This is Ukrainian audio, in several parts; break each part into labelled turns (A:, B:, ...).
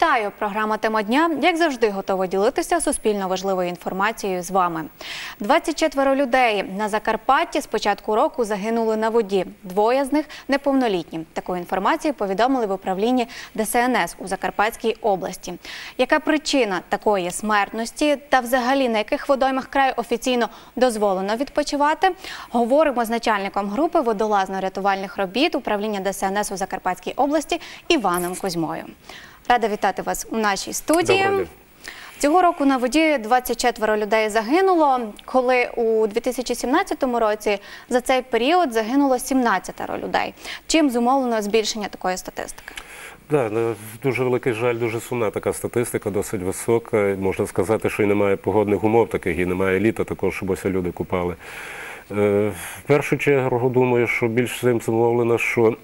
A: Вітаю! Програма Тема дня, як завжди, готова ділитися суспільно важливою інформацією з вами. 24 людей на Закарпатті з початку року загинули на воді. Двоє з них неповнолітні. Таку інформацію повідомили в управлінні ДСНС у Закарпатській області. Яка причина такої смертності та взагалі на яких водоймах краю офіційно дозволено відпочивати? Говоримо з начальником групи водолазно-рятувальних робіт управління ДСНС у Закарпатській області Іваном Кузьмою. Рада вітати вас у нашій студії.
B: Доброго дня.
A: Цього року на воді 24 людей загинуло, коли у 2017 році за цей період загинуло 17 людей. Чим зумовлено збільшення такої статистики?
B: Да, дуже великий жаль, дуже сумна така статистика, досить висока. Можна сказати, що і немає погодних умов таких, і немає літа такого, щоб ось люди купали. Е, в першу чергу думаю, що більш цим зумовлено, що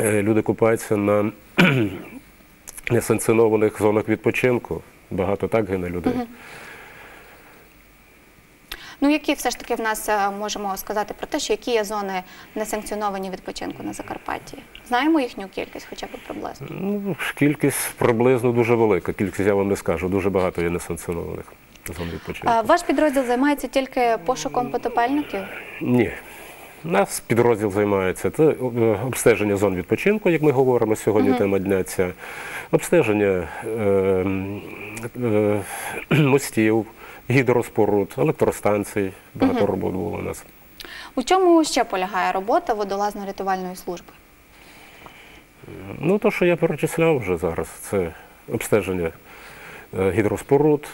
B: е, люди купаються на несанкціонованих зонах відпочинку. Багато так гине людей.
A: Ну які все ж таки в нас е, можемо сказати про те, що які є зони несанкціоновані відпочинку на Закарпатті? Знаємо їхню кількість, хоча б приблизно.
B: Ну, кількість приблизно дуже велика. Кількість я вам не скажу. Дуже багато є несанкціонованих зон відпочинку.
A: А Ваш підрозділ займається тільки пошуком потопельників?
B: Ні. Нас підрозділ займається це е, обстеження зон відпочинку, як ми говоримо сьогодні, тема дня ця, обстеження е, е, мостів, гідроспоруд, електростанцій. Багато робот було у нас.
A: У чому ще полягає робота водолазно-рятувальної служби?
B: Ну, то, що я перечисляв вже зараз, це обстеження е, гідроспоруд,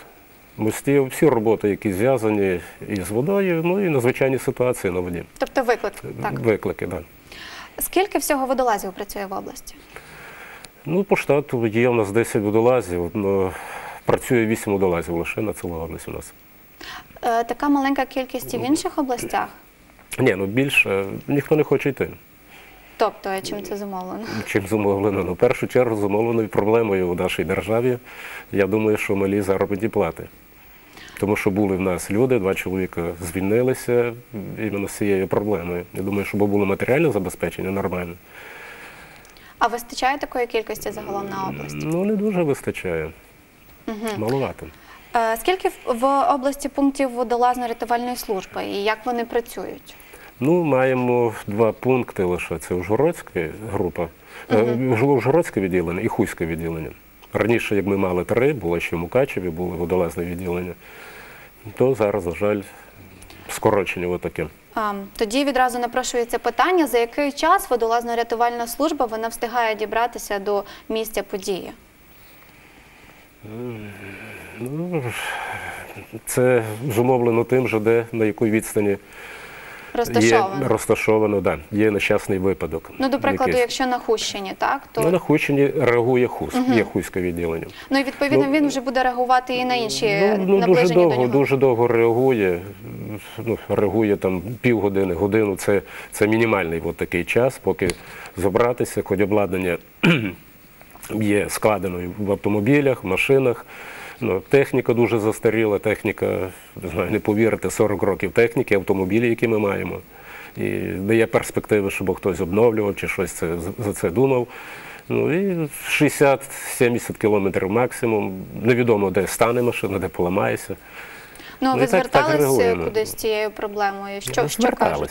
B: мостів, всі роботи, які зв'язані із водою, ну і надзвичайні ситуації на воді.
A: Тобто виклик, так.
B: Виклики, так. Да.
A: Скільки всього водолазів працює в області?
B: Ну, по штату є у нас 10 водолазів, але працює 8 водолазів лише на цілу область у нас.
A: Е, Така маленька кількість і в інших областях.
B: Ні, ну більше ніхто не хоче йти.
A: Тобто, чим це зумовлено?
B: Чим зумовлено? Ну, в першу чергу зумовлено і проблемою у нашій державі. Я думаю, що малі заробітні плати. Тому що були в нас люди, два чоловіка звільнилися іменно з цією проблемою. Я думаю, що було матеріальне забезпечення нормальне.
A: А вистачає такої кількості загалом на область?
B: Ну, не дуже вистачає. Маловато.
A: Е, Скільки в- області пунктів водолазно-рятувальної служби і як вони працюють?
B: Ну, маємо два пункти лише. Це Ужгородська група, uh Ужгородське відділення і Хуське відділення. Раніше, як ми мали три, було ще в Мукачеві, було водолазне відділення, то зараз, на жаль, скорочення отаке.
A: А, Тоді відразу напрошується питання, за який час водолазно-рятувальна служба вона встигає дібратися до місця події?
B: Ну, це зумовлено тим, що де на якій відстані є
A: Розташовано.
B: розташовано, да, є нещасний випадок.
A: Ну, до прикладу,
B: якийсь.
A: якщо на Хущині, так, то
B: Ну, на Хущині реагує ХУС, є Хуське відділення.
A: ну і відповідно
B: Ну,
A: він вже буде реагувати і на інші
B: Ну, ну дуже
A: до
B: довго,
A: нього.
B: дуже довго реагує. Ну, реагує там півгодини, годину. Це, це мінімальний от такий час, поки забратися, хоч обладнання є складеною в автомобілях, в машинах. Ну, техніка дуже застаріла, техніка, не знаю, не повірите, 40 років техніки, автомобілі, які ми маємо. І дає перспективи, щоб хтось обновлював чи щось це, за це думав. Ну і 60-70 кілометрів максимум. Невідомо, де стане машина, де поламається.
A: Ну,
B: Ну,
A: ви зверталися кудись з цією проблемою? Що, що кажуть?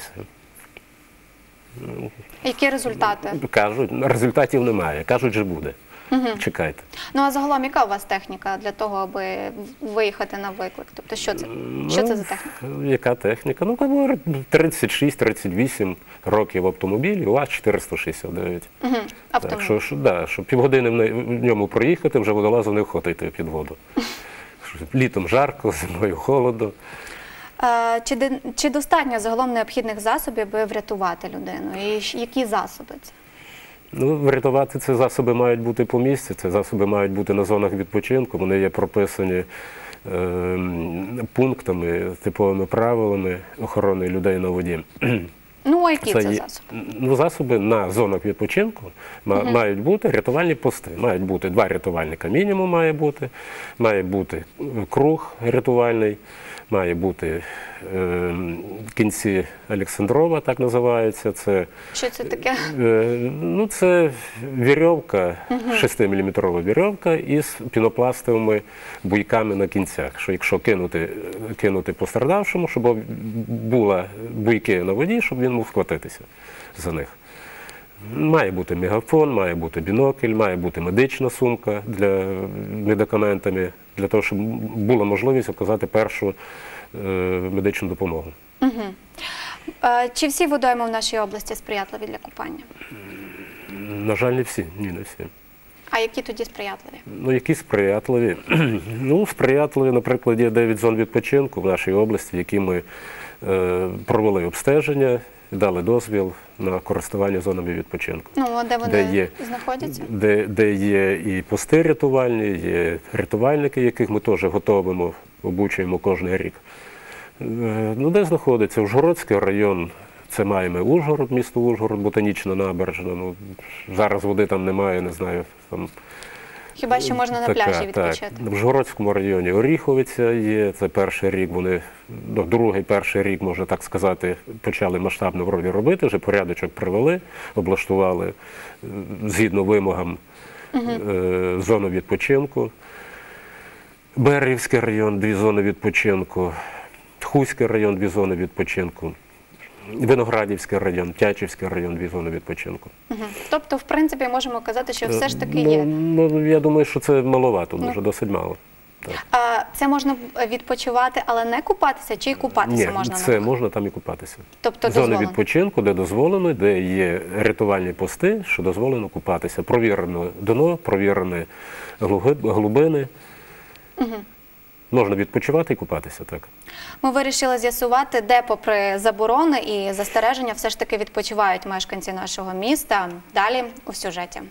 A: Які результати?
B: Кажуть, результатів немає. Кажуть, що буде. Чекайте.
A: Ну а загалом, яка у вас техніка для того, аби виїхати на виклик? Тобто, що це? Що це за техніка?
B: Ну, Яка техніка? Ну, говорить, 36-38 років автомобілі, УАЗ 469.
A: Угу.
B: Так,
A: Автомобіль.
B: що, що, да, що півгодини в ньому проїхати, вже водолазу не вхотити під воду. Літом жарко, зимою холодно.
A: Чи, чи достатньо загалом необхідних засобів, аби врятувати людину? І які засоби це?
B: Ну, врятувати ці засоби мають бути по місці, ці засоби мають бути на зонах відпочинку, вони є прописані ем, пунктами, типовими правилами охорони людей на воді.
A: Ну, а які це,
B: є-
A: засоби?
B: Ну, засоби на зонах відпочинку ма- мають бути рятувальні пости. Мають бути два рятувальника, мінімум має бути, має бути е, круг рятувальний, має бути е, кінці Олександрова, так називається. Це
A: Що це таке?
B: Е, Ну, це вірьовка, 6-мм вірьовка із пінопластовими буйками на кінцях. Що якщо кинути, кинути пострадавшому, щоб були буйки на воді, щоб він мог схватитися за них. Має бути мегафон, має бути бінокль, має бути медична сумка для медикаментами, для того, щоб була можливість оказати першу е, медичну допомогу.
A: Чи всі водойми в нашій області сприятливі для купання?
B: На жаль, не всі. Ні, не всі.
A: А які тоді сприятливі?
B: Ну, які сприятливі? ну, сприятливі, наприклад, є 9 зон відпочинку в нашій області, які ми е, провели обстеження, дали дозвіл на користування зонами відпочинку.
A: Ну, а де вони
B: Де є,
A: знаходяться?
B: де, де є і пости рятувальні, є рятувальники, яких ми теж готовимо, обучуємо кожен рік. Е, Ну, де знаходиться? Ужгородський район. Це маємо Ужгород, місто Ужгород, ботанічна набережна. Ну, зараз води там немає, не знаю. Там
A: Хіба що можна на
B: Така,
A: пляжі відпочити?
B: Так. В Жгородському районі Оріховиця є. Це перший рік. Вони ну, другий, перший рік, можна так сказати, почали масштабно вроді робити. Вже порядочок привели, облаштували е, згідно вимогам е, зону відпочинку. Берегівський район, дві зони відпочинку, Хуський район, дві зони відпочинку. Виноградівський район, Тячівський район, дві зони відпочинку.
A: Тобто, в принципі, можемо казати, що все ж таки
B: ну,
A: є.
B: Ну, я думаю, що це маловато, дуже досить мало. Так.
A: А, це можна відпочивати, але не купатися, чи й купатися
B: Ні,
A: можна?
B: це можна там і купатися.
A: Тобто
B: Зони відпочинку, де дозволено, де є рятувальні пости, що дозволено купатися. Провірено дно, провірені глибини. Можна відпочивати і купатися, так.
A: Ми вирішили з'ясувати, де, попри заборони і застереження, все ж таки відпочивають мешканці нашого міста. Далі у сюжеті.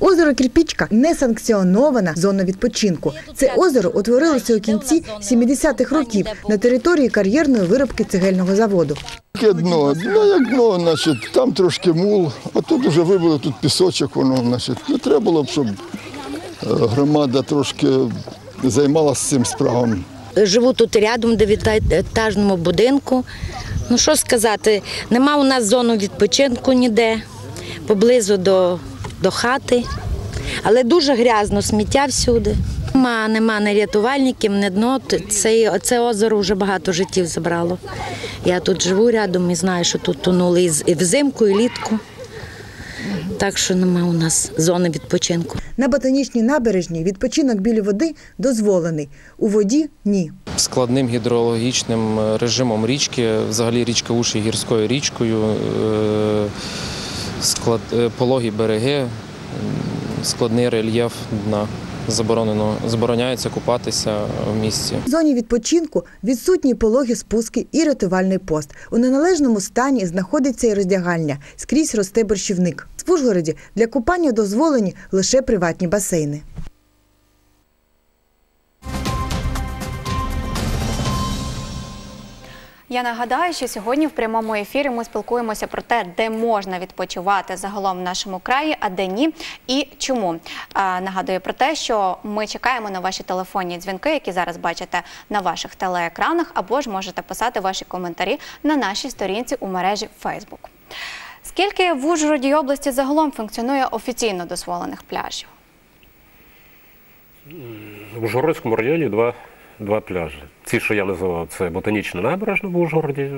C: Озеро Кірпічка не санкціонована зона відпочинку. Це озеро утворилося у кінці 70-х років на території кар'єрної виробки цегельного заводу.
D: Таке дно, дно як дно, значить, там трошки мул, а тут вже вибили тут пісочок, воно, значить. Ну, треба було б, щоб е, громада трошки займалася цим справом.
E: Живу тут рядом, дев'ятиетажному будинку. Ну що сказати, нема у нас зону відпочинку ніде, поблизу до, до хати, але дуже грязно, сміття всюди. Нема, нема ні рятувальників, ні дно. Це, це озеро вже багато життів забрало. Я тут живу рядом і знаю, що тут тонули і взимку, і літку. Так що нема у нас зони відпочинку.
C: На ботанічній набережній відпочинок біля води дозволений. У воді ні.
F: складним гідрологічним е, режимом річки. Взагалі річка Уш є гірською річкою, е, склад, е, пологі береги, складний рельєф дна. Заборонено, забороняється купатися в місті.
C: В зоні відпочинку відсутні пологі спуски і рятувальний пост. У неналежному стані знаходиться і роздягальня. Скрізь росте борщівник. В Ужгороді для купання дозволені лише приватні басейни.
A: Я нагадаю, що сьогодні в прямому ефірі ми спілкуємося про те, де можна відпочивати загалом в нашому краї, а де ні, і чому. Нагадую про те, що ми чекаємо на ваші телефонні дзвінки, які зараз бачите на ваших телеекранах, або ж можете писати ваші коментарі на нашій сторінці у мережі Facebook. Скільки в Ужгороді області загалом функціонує офіційно дозволених пляжів?
B: В Ужгородському районі два, два пляжі. Ці, що я називав, це ботанічна набережна в Ужгороді.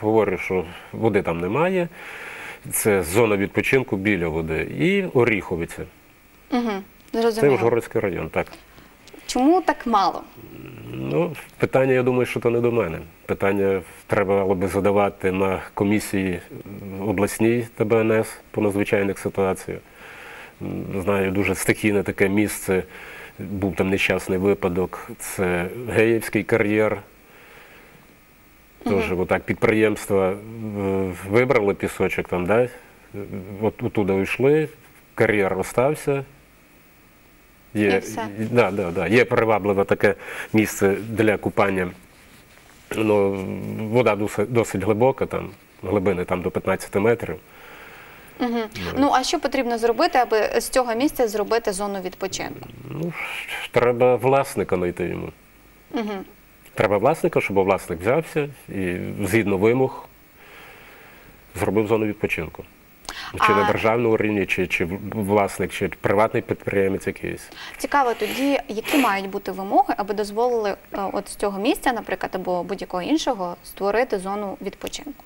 B: Говорю, що води там немає. Це зона відпочинку біля води. І Оріховиця.
A: Угу.
B: Це Ужгородський район, так.
A: Чому так мало?
B: Ну, питання, я думаю, що то не до мене. Питання треба було би задавати на комісії обласній ТБНС по надзвичайних ситуаціях. Знаю, дуже стихійне таке місце. Був там нещасний випадок. Це Геївський кар'єр. Тож, отак підприємства е, вибрали пісочок там, да? от оттуда йшли, кар'єр остався. Є,
A: І все.
B: да, да, да. Є привабливе таке місце для купання. Ну, вода досить, досить глибока, там, глибини там до 15 метрів.
A: Угу. Ну а що потрібно зробити, аби з цього місця зробити зону відпочинку?
B: Ну, треба власника знайти йому.
A: Угу.
B: Треба власника, щоб власник взявся і згідно вимог зробив зону відпочинку. Чи
A: А-
B: на державному рівні, чи, чи власник, чи приватний підприємець якийсь.
A: Цікаво тоді, які мають бути вимоги, аби дозволили е, от з цього місця, наприклад, або будь-якого іншого, створити зону відпочинку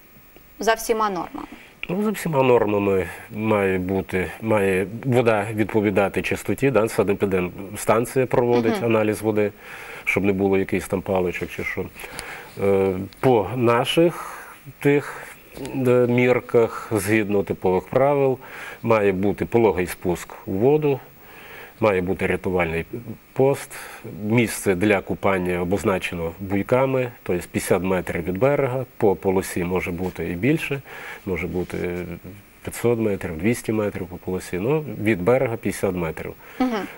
A: за всіма нормами.
B: Ну, за всіма нормами має бути, має вода відповідати чистоті, да? санепідемстанція проводить аналіз води, щоб не було якихось там паличок чи що. Е, По наших тих е, мірках, згідно типових правил, має бути пологий спуск у воду, має бути рятувальний пост, місце для купання обозначено буйками, тобто 50 метрів від берега, по полосі може бути і більше, може бути 500 метрів, 200 метрів по полосі, ну від берега 50 метрів.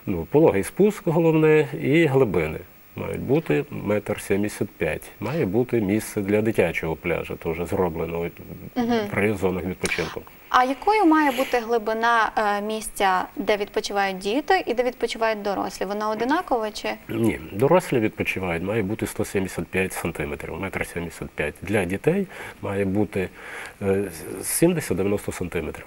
B: Ну, пологий спуск головне і глибини. Мають бути метр сімдесят п'ять. Має бути місце для дитячого пляжу, теж зроблено при зонах відпочинку.
A: А якою має бути глибина е, місця, де відпочивають діти і де відпочивають дорослі? Вона одинакова чи
B: Ні, дорослі відпочивають, має бути 175 сантиметрів, метр 75. Для дітей має бути е, 70-90 сантиметрів.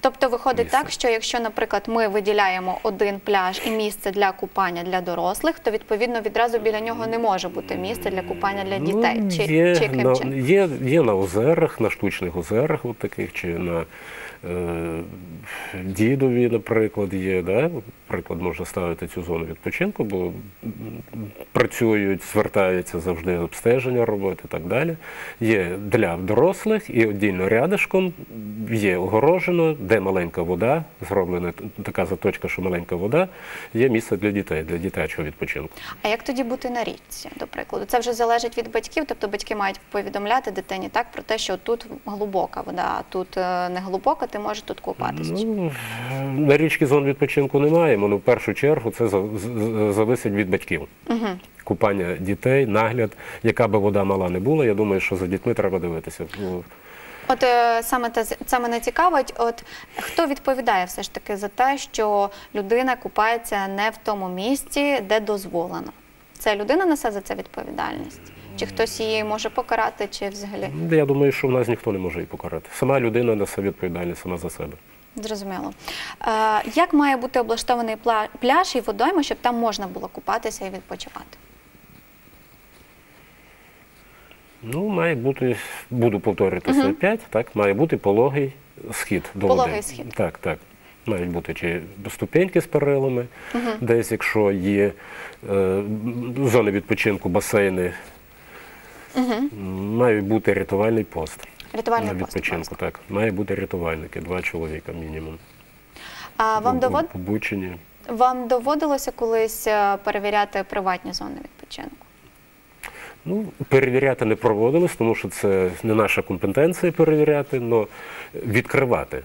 A: Тобто виходить
B: Місце.
A: так, що якщо, наприклад, ми виділяємо один пляж і місце для купання для дорослих, то відповідно відразу біля нього не може бути місце для купання для дітей.
B: Ну,
A: чи,
B: є,
A: чи яким
B: на,
A: чином?
B: є, є на озерах, на штучних озерах, от таких, чи на дідові, наприклад, є. Да? Приклад можна ставити цю зону відпочинку, бо працюють, звертаються завжди обстеження робити і так далі. Є для дорослих і віддільно рядишком є огорожено, де маленька вода, зроблена така заточка, що маленька вода, є місце для дітей, для дитячого відпочинку.
A: А як тоді бути на річці, до прикладу? Це вже залежить від батьків, тобто батьки мають повідомляти дитині так про те, що тут глибока вода, а тут е, не глибока, ти можеш тут купатися.
B: Ну, на річки зон відпочинку не маємо, але в першу чергу це за- з- з- залежить від батьків. Купання дітей, нагляд, яка би вода мала не була, я думаю, що за дітьми треба дивитися. Ну,
A: От е, саме те це мене цікавить. От хто відповідає все ж таки за те, що людина купається не в тому місці, де дозволено? Це людина несе за це відповідальність? Чи хтось її може покарати, чи взагалі
B: Я думаю, що в нас ніхто не може її покарати. Сама людина несе відповідальність сама за себе.
A: зрозуміло? Е, як має бути облаштований пляж і водойма, щоб там можна було купатися і відпочивати?
B: Ну, має бути, буду повторюватися опять, так, має бути пологий схід до
A: Пологий
B: води.
A: схід.
B: Так, так. Мають бути чи ступеньки з перилами, десь, якщо є е, зони відпочинку, басейни, має бути рятувальний пост.
A: Рятувальний
B: на
A: пост,
B: відпочинку, так. Має бути рятувальники, два чоловіка мінімум.
A: А вам довод... вам доводилося колись е, перевіряти приватні зони відпочинку?
B: Ну, перевіряти не проводилось, тому що це не наша компетенція перевіряти, але відкривати.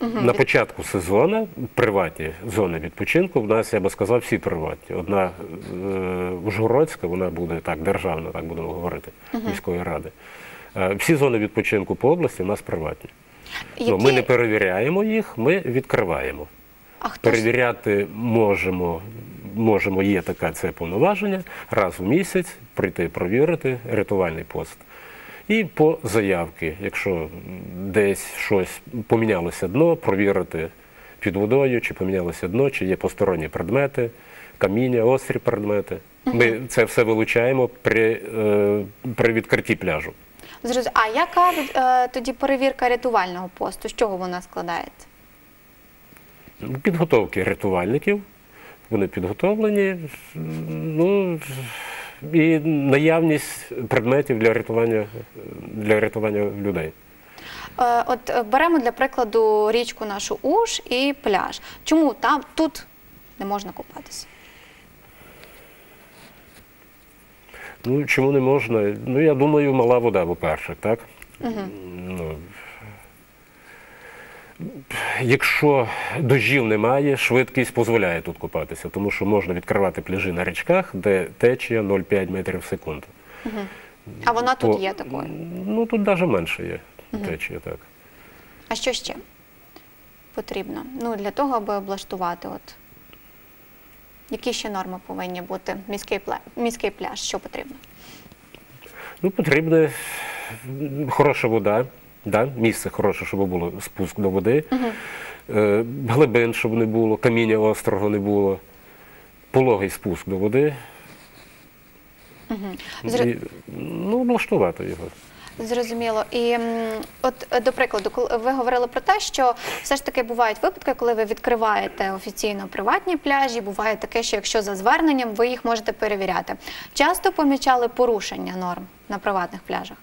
B: На початку сезону приватні зони відпочинку в нас, я би сказав, всі приватні. Одна е, Ужгородська, вона буде так, державна, так будемо говорити, міської ради. Е, всі зони відпочинку по області в нас приватні. Ну, ми не перевіряємо їх, ми відкриваємо.
A: А хто ж
B: Перевіряти можемо, можемо, є таке це повноваження, раз в місяць прийти провірити рятувальний пост. І по заявки, якщо десь щось помінялося дно, провірити під водою, чи помінялося дно, чи є посторонні предмети, каміння, острі предмети. Ми це все вилучаємо при, е, при відкритті пляжу.
A: Зрозу- А яка е, тоді перевірка рятувального посту? З чого вона складається?
B: Підготовки рятувальників, вони підготовлені, ну і наявність предметів для рятування, для рятування людей.
A: Е, От е, беремо для прикладу річку нашу Уж і пляж. Чому там тут не можна купатися?
B: Ну чому не можна? Ну я думаю, мала вода, по-перше, так? Ну, Якщо дощів немає, швидкість дозволяє тут купатися, тому що можна відкривати пляжі на річках, де течія 0,5 метрів в секунду.
A: А вона тут є такою.
B: Ну тут навіть менше є течія, так.
A: А що ще? потрібно? Ну, для того, аби облаштувати. От. Які ще норми повинні бути? Міський, пля... Міський пляж, що потрібно?
B: Ну, потрібна хороша вода, да? місце хороше, щоб було спуск до води, е, глибин, щоб не було, каміння острого не було, пологий спуск до води.
A: Зр-
B: І, ну, облаштувати його.
A: Зрозуміло. І м, от е, до прикладу, коли ви говорили про те, що все ж таки бувають випадки, коли ви відкриваєте офіційно приватні пляжі. Буває таке, що якщо за зверненням, ви їх можете перевіряти. Часто помічали порушення норм на приватних пляжах.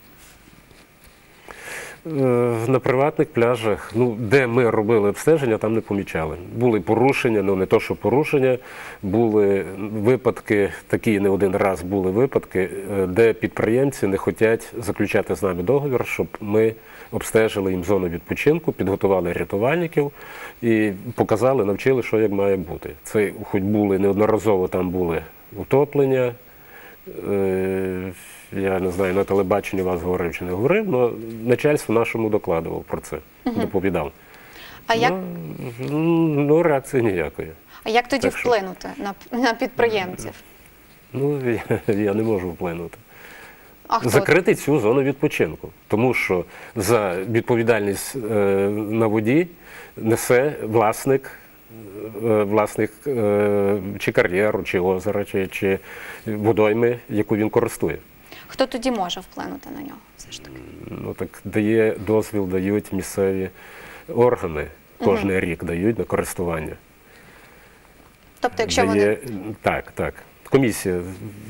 B: Е, На приватних пляжах, ну де ми робили обстеження, там не помічали. Були порушення, ну не то, що порушення, були випадки, такі не один раз були випадки, е, де підприємці не хочуть заключати з нами договір, щоб ми обстежили їм зону відпочинку, підготували рятувальників і показали, навчили, що як має бути. Це хоч були неодноразово там були утоплення. Е, Я не знаю, на телебаченні вас говорив чи не говорив, але начальство нашому докладував про це, доповідав.
A: А як,
B: Ну, ну, реакції ніякої.
A: а як тоді
B: так що-
A: вплинути на, на підприємців?
B: Ну, я, я не можу вплинути.
A: А хто
B: Закрити цю зону відпочинку, тому що за відповідальність е, на воді несе власник, е, власник е, чи кар'єру, чи озера, чи, чи водойми, яку він користує.
A: хто тоді може вплинути на нього? Все ж таки.
B: Ну так дає дозвіл, дають місцеві органи кожен рік дають на користування.
A: Тобто, якщо
B: дає,
A: вони
B: Так, так. Комісія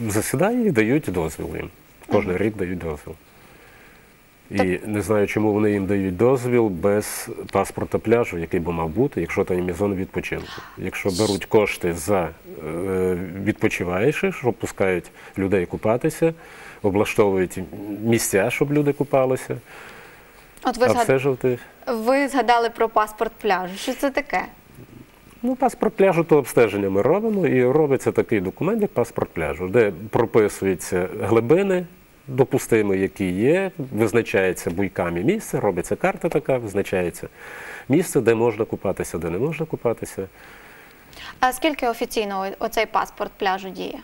B: засідає і дають дозвіл їм. Кожен рік дають дозвіл. І не знаю, чому вони їм дають дозвіл без паспорта пляжу, який би мав бути, якщо там є зона відпочинку. Якщо беруть кошти за е, відпочиваючих, що пускають людей купатися, облаштовують місця, щоб люди купалися,
A: от ви, згад... ви згадали про паспорт пляжу. Що це таке?
B: Ну, паспорт пляжу то обстеження ми робимо, і робиться такий документ, як паспорт пляжу, де прописуються глибини допустимі, які є, визначається буйками місце, робиться карта така, визначається місце, де можна купатися, де не можна купатися.
A: А скільки офіційно оцей паспорт пляжу діє?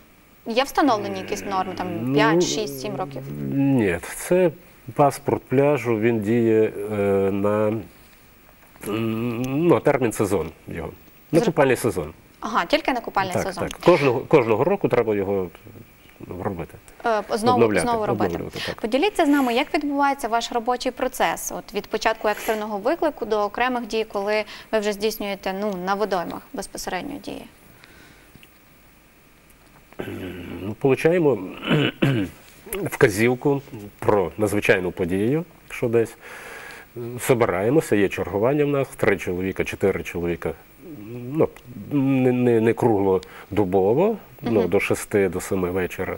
A: Є встановлені якісь норми, там 5, 6, 7 років?
B: Ні, це паспорт пляжу, він діє е, на ну, термін сезон його. На купальний сезон.
A: Ага, тільки на купальний
B: Так,
A: сезон.
B: так. Кожного, кожного року треба його робити.
A: Е, Знову,
B: Обновляти,
A: знову робити.
B: так.
A: Поділіться з нами, як відбувається ваш робочий процес от від початку екстреного виклику до окремих дій, коли ви вже здійснюєте ну, на водоймах безпосередньо дії.
B: Ну, Получаємо вказівку про надзвичайну подію, якщо десь. Собираємося, є чергування в нас, три чоловіка, чотири чоловіка. Ну, не, не, не круглодобово, ну, до шести, до семи вечора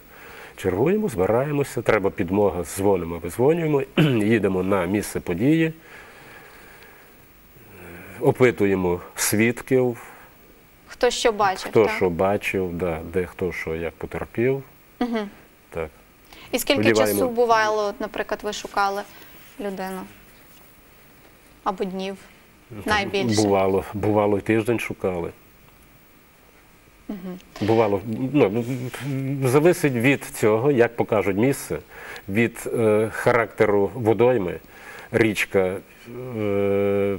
B: чергуємо, збираємося, треба підмога, дзвонимо, визвонюємо, їдемо на місце події, опитуємо свідків,
A: Хто що бачив?
B: хто
A: так?
B: що бачив, да, де хто що як потерпів. Так.
A: І скільки
B: Сподіваємо.
A: часу бувало, от, наприклад, ви шукали людину? Або днів? Найбільше.
B: Бувало, бувало, і тиждень шукали. Бувало, ну, зависить від цього, як покажуть місце, від е, характеру водойми, річка, е,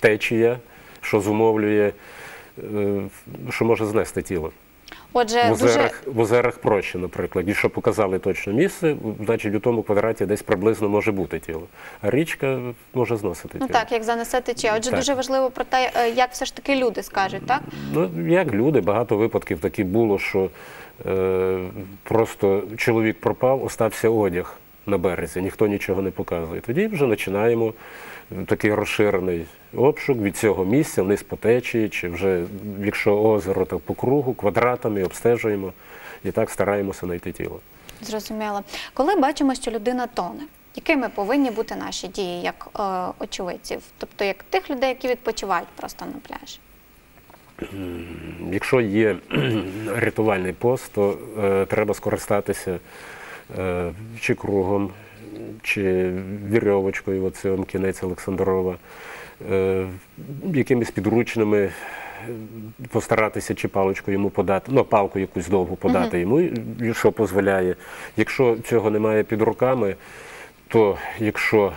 B: течія, що зумовлює, е, що може знести тіло.
A: Отже,
B: В
A: дуже
B: озерах, в озерах проще, наприклад. і що показали точно місце, значить у тому квадраті десь приблизно може бути тіло. А річка може зносити
A: ну так, як занесе течія. Отже,
B: Так.
A: дуже важливо про те, е, як все ж таки люди скажуть, так?
B: Ну, як люди, багато випадків такі було, що е, просто чоловік пропав, остався одяг на березі, ніхто нічого не показує. Тоді вже починаємо такий розширений обшук від цього місця, вниз по течії, чи вже, якщо озеро, то по кругу, квадратами обстежуємо і так стараємося знайти тіло.
A: Зрозуміло. Коли бачимо, що людина тоне, якими повинні бути наші дії як е, очевидців, тобто як тих людей, які відпочивають просто на пляжі?
B: Якщо є рятувальний пост, то е, треба скористатися е, чи кругом, чи вірьовочкою, оце кінець Олександрова, е, якимись підручними е, постаратися чи паличку йому подати, ну, палку якусь довгу подати йому, що дозволяє. Якщо цього немає під руками, то якщо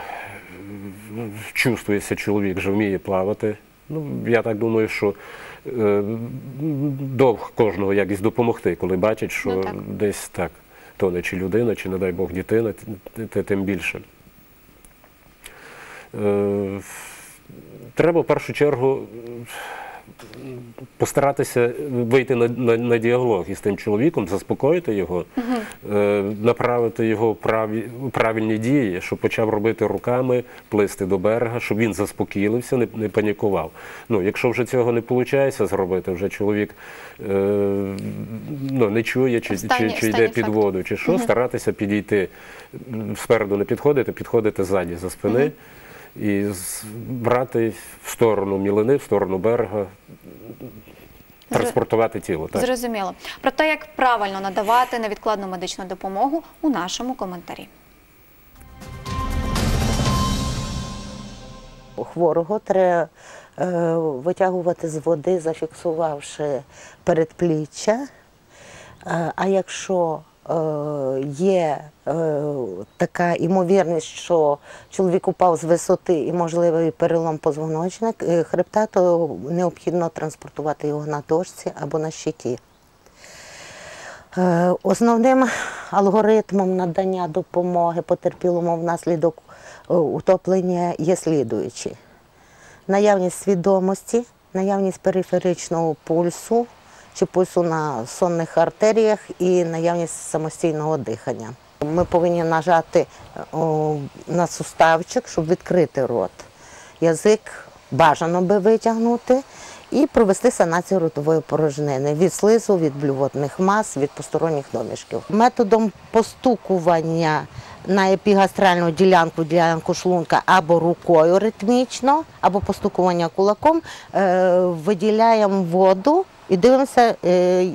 B: е, чувствується чоловік, що вміє плавати, ну, я так думаю, що е, довг кожного якось допомогти, коли бачить, що
A: Ну, так.
B: десь так тоне чи людина, чи, не дай Бог, дитина, тим більше. Е, Треба в першу чергу постаратися вийти на, на, на діалог із тим чоловіком, заспокоїти його, е, направити його в праві, правильні дії, щоб почав робити руками, плисти до берега, щоб він заспокійлився, не, не панікував. Ну, якщо вже цього не виходить зробити, вже чоловік е, ну, не чує, чи,
A: В
B: чи, чи йде під воду, чи що, старатися підійти спереду не підходити, підходити ззаді за спини і брати в сторону мілини, в сторону берега, транспортувати тіло. Так.
A: Зрозуміло. Про те, як правильно надавати невідкладну медичну допомогу у нашому коментарі.
G: Хворого треба е, витягувати з води, зафіксувавши передпліччя. Е, а якщо є е, така імовірність, що чоловік упав з висоти і можливий перелом позвоночник, е, хребта, то необхідно транспортувати його на дошці або на щиті. Е, Основним алгоритмом надання допомоги потерпілому внаслідок утоплення є слідуючі: наявність свідомості, наявність периферичного пульсу чи пульсу на сонних артеріях і наявність самостійного дихання. Ми повинні нажати на суставчик, щоб відкрити рот. Язик бажано би витягнути і провести санацію ротової порожнини від слизу, від блювотних мас, від посторонніх домішків. Методом постукування на епігастральну ділянку, ділянку шлунка або рукою ритмічно, або постукування кулаком, е, виділяємо воду і дивимося, е,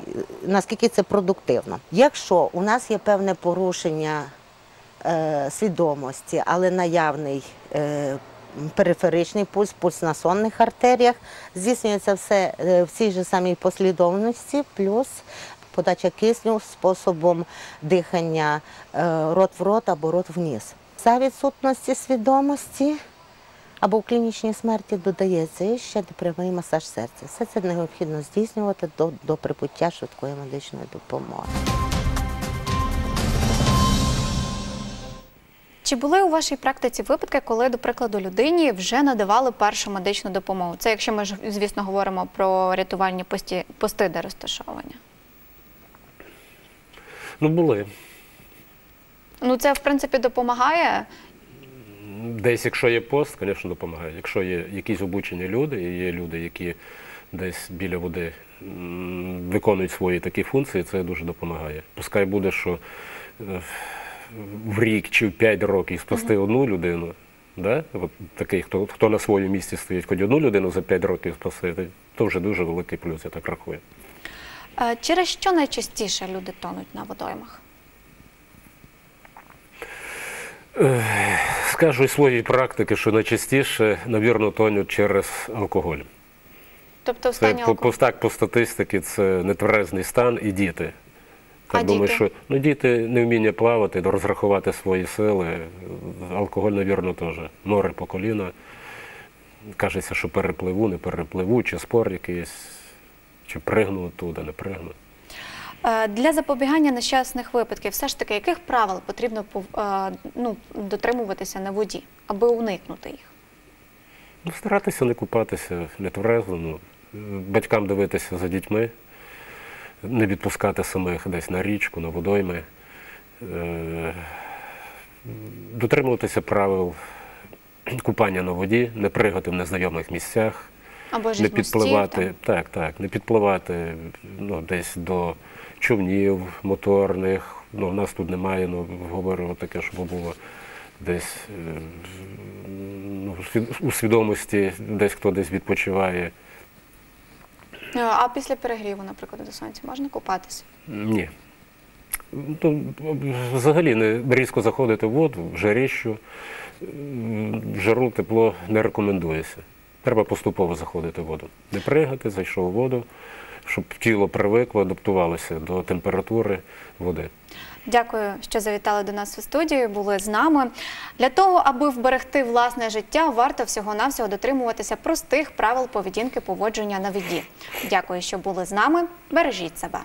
G: наскільки це продуктивно. Якщо у нас є певне порушення е, свідомості, але наявний е, периферичний пульс, пульс на сонних артеріях. Здійснюється все в цій же самій послідовності, плюс подача кисню способом дихання рот в рот або рот в ніс. За відсутності свідомості або в клінічній смерті додається ще прямий масаж серця. Все це необхідно здійснювати до, до прибуття швидкої медичної допомоги.
A: Чи були у вашій практиці випадки, коли, до прикладу, людині вже надавали першу медичну допомогу? Це якщо ми ж, звісно, говоримо про рятувальні пості, пости, де розташовані.
B: Ну, були.
A: Ну, це в принципі допомагає.
B: Десь, якщо є пост, звісно, допомагає. Якщо є якісь обучені люди, і є люди, які десь біля води виконують свої такі функції, це дуже допомагає. Пускай буде, що е, в рік чи в п'ять років спасти одну людину, да? От такий, хто, хто на своєму місці стоїть, хоч одну людину за п'ять років спасти, то вже дуже великий плюс, я так рахую.
A: Е, Через що найчастіше люди тонуть на водоймах?
B: Скажу із своєї практики, що найчастіше, навірно, тонуть через алкоголь.
A: Тобто в стані алкоголю.
B: по, так, по статистиці це нетверезний стан і діти. Так
A: А
B: думаю,
A: діти?
B: що ну, діти не вміння плавати, розрахувати свої сили. Алкоголь, навірно, теж. Море по коліна. Кажеться, що перепливу, не перепливу, чи спор якийсь, чи пригну туди, не пригну.
A: Е, Для запобігання нещасних випадків, все ж таки, яких правил потрібно е, ну, дотримуватися на воді, аби уникнути їх?
B: Ну, старатися не купатися нетверезо, ну, батькам дивитися за дітьми, не відпускати самих десь на річку, на водойми, е, дотримуватися правил купання на воді, не пригати в незнайомих місцях,
A: Або ж
B: не
A: із мостів,
B: підпливати, так, так, не підпливати ну, десь до човнів моторних. Ну, в нас тут немає, ну, говорю таке, щоб було десь е, ну, у свідомості, десь хто десь відпочиває.
A: Е, А після перегріву, наприклад, до сонця можна купатися?
B: Ні. Ну, взагалі не різко заходити в воду, в жаріщу, в жару тепло не рекомендується. Треба поступово заходити в воду. Не пригати, зайшов у воду, щоб тіло привикло, адаптувалося до температури води.
A: Дякую, що завітали до нас у студію. Були з нами. Для того, аби вберегти власне життя, варто всього-навсього дотримуватися простих правил поведінки поводження на воді. Дякую, що були з нами. Бережіть себе.